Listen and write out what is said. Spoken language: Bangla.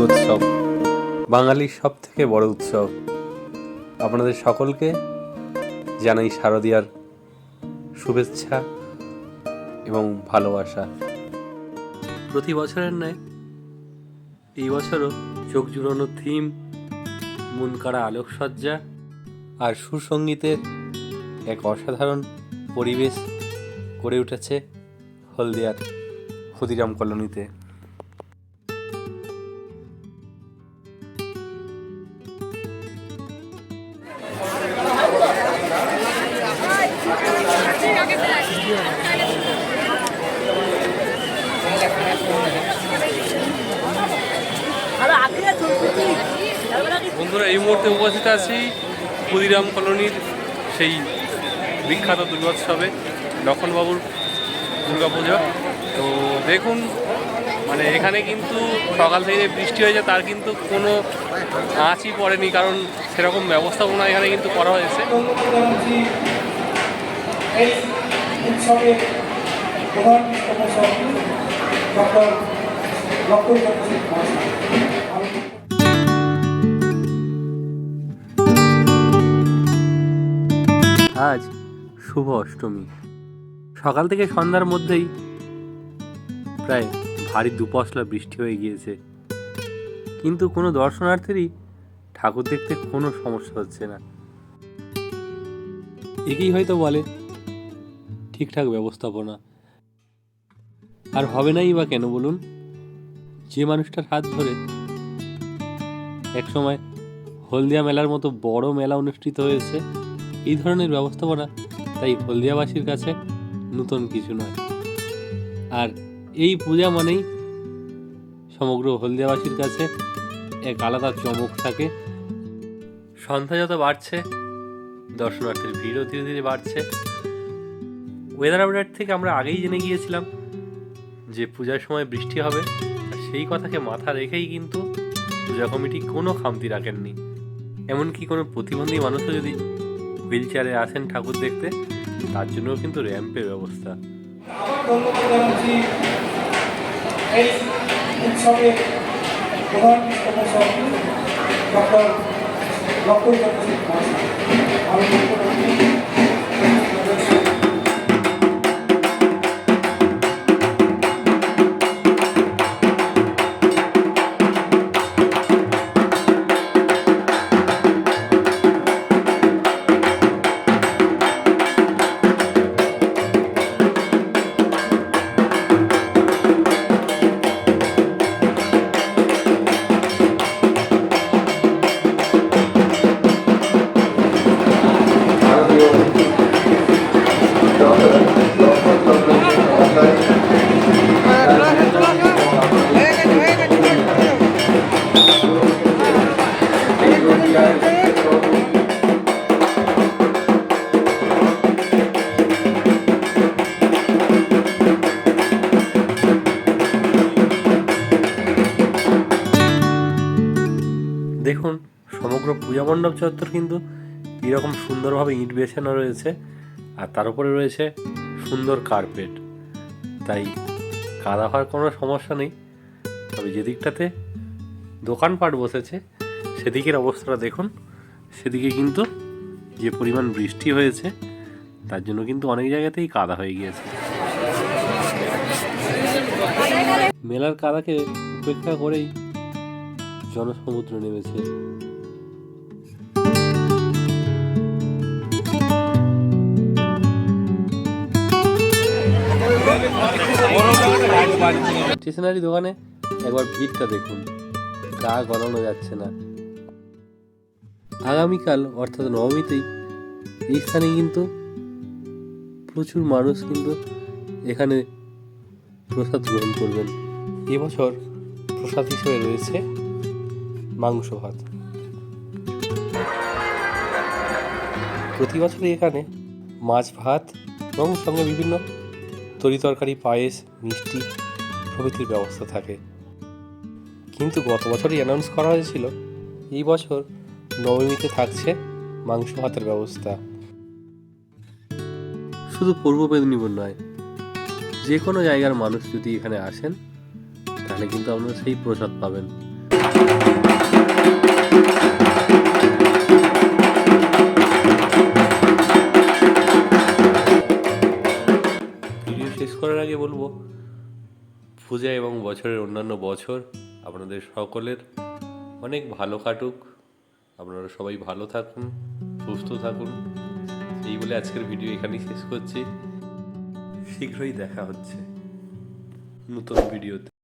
দুর্গোৎসব, বাঙালির সব থেকে বড় উৎসব। আপনাদের সকলকে জানাই শারদীয়ার শুভেচ্ছা এবং ভালোবাসা। প্রতি বছরের ন্যায় এই বছরও চোখ জুড়ানো থিম মন কাড়া আলোকসজ্জা আর সুসঙ্গীতের এক অসাধারণ পরিবেশ গড়ে উঠেছে হলদিয়ার ক্ষুদিরাম কলোনিতে। বন্ধুরা, এই মুহূর্তে উপস্থিত আছি ক্ষুদিরাম কলোনির সেই বিখ্যাত দুর্গোৎসবে, লক্ষণবাবুর দুর্গাপুজো। তো দেখুন মানে এখানে কিন্তু সকাল থেকে যে বৃষ্টি হয়েছে, তার কিন্তু কোনো আঁচই পড়েনি, কারণ সেরকম ব্যবস্থাপনা এখানে কিন্তু করা হয়েছে। এই প্রধান ডক্টর আজ শুভ অষ্টমী। সকাল থেকে সন্ধ্যার মধ্যেই প্রায় ভারী দুপশলা বৃষ্টি হয়ে গিয়েছে। কিন্তু কোনো দর্শনার্থীরই ঠাকুর দেখতে কোনো সমস্যা হচ্ছে না। একেই হয়তো বলে ঠিকঠাক ব্যবস্থাপনা। আর হবে নাই বা কেন বলুন? যে মানুষটার হাত ধরে একসময় হলদিয়া মেলার মতো বড় মেলা অনুষ্ঠিত হয়েছে, এই ধরনের ব্যবস্থাপনা তাই হলদিয়াবাসীর কাছে নতুন কিছু নয়। আর এই পূজা মানেই সমগ্র হলদিয়াবাসীর কাছে এক আলাদা চমক থাকে। সন্ধ্যা যত বাড়ছে, দর্শনার্থীর ভিড়ও ধীরে ধীরে বাড়ছে। ওয়েদার আপডেট থেকে আমরা আগেই জেনে গিয়েছিলাম যে পূজার সময় বৃষ্টি হবে। সেই কথাকে মাথা রেখেই কিন্তু পূজা কমিটি কোনো খামতি রাখেননি। এমনকি কোনো প্রতিবন্ধী মানুষও যদি হুইল চেয়ারে আসেন ঠাকুর দেখতে, তার জন্যও কিন্তু র্যাম্পের ব্যবস্থা। ডক্টর সমগ্র পূজা মণ্ডপ চত্বর কিন্তু এরকম সুন্দরভাবে ইট বেছানো রয়েছে আর তার উপরে রয়েছে সুন্দর কার্পেট। তাই কাদা হওয়ার কোনো সমস্যা নেই। তবে যেদিকটাতে দোকানপাট বসেছে, সেদিকের অবস্থাটা দেখুন। সেদিকে কিন্তু যে পরিমাণ বৃষ্টি হয়েছে, তার জন্য কিন্তু অনেক জায়গাতেই কাদা হয়ে গিয়েছে। মেলার কাদাকে উপেক্ষা করেই জনসমুদ্র নেমেছে। স্টেশনারি দোকানে একবার ভিড়টা দেখুন। গা গলানো যাচ্ছে না। আগামীকাল, অর্থাৎ নবমীতেই এই স্থানে কিন্তু প্রচুর মানুষ কিন্তু এখানে প্রসাদ গ্রহণ করবেন। এবছর প্রসাদ হিসেবে রয়েছে মাংস ভাত। প্রতি বছরই এখানে মাছ, ভাত এবং সঙ্গে বিভিন্ন তরি তরকারি, পায়েস, মিষ্টি প্রভৃতির ব্যবস্থা থাকে। কিন্তু গত বছরই অ্যানাউন্স করা হয়েছিল, এই বছর নবমীতে থাকছে মাংস ভাতের ব্যবস্থা। শুধু পূর্ব মেদিনীপুর নয়, যে কোনো জায়গার মানুষ যদি এখানে আসেন, তাহলে কিন্তু আপনারা সেই প্রসাদ পাবেন। পূজা এবং বছরের অন্যান্য বছর আপনাদের সকলের অনেক ভালো কাটুক। আপনারা সবাই ভালো থাকুন, সুস্থ থাকুন। এই বলে আজকের ভিডিও এখানেই শেষ করছি। শীঘ্রই দেখা হচ্ছে নতুন ভিডিওতে।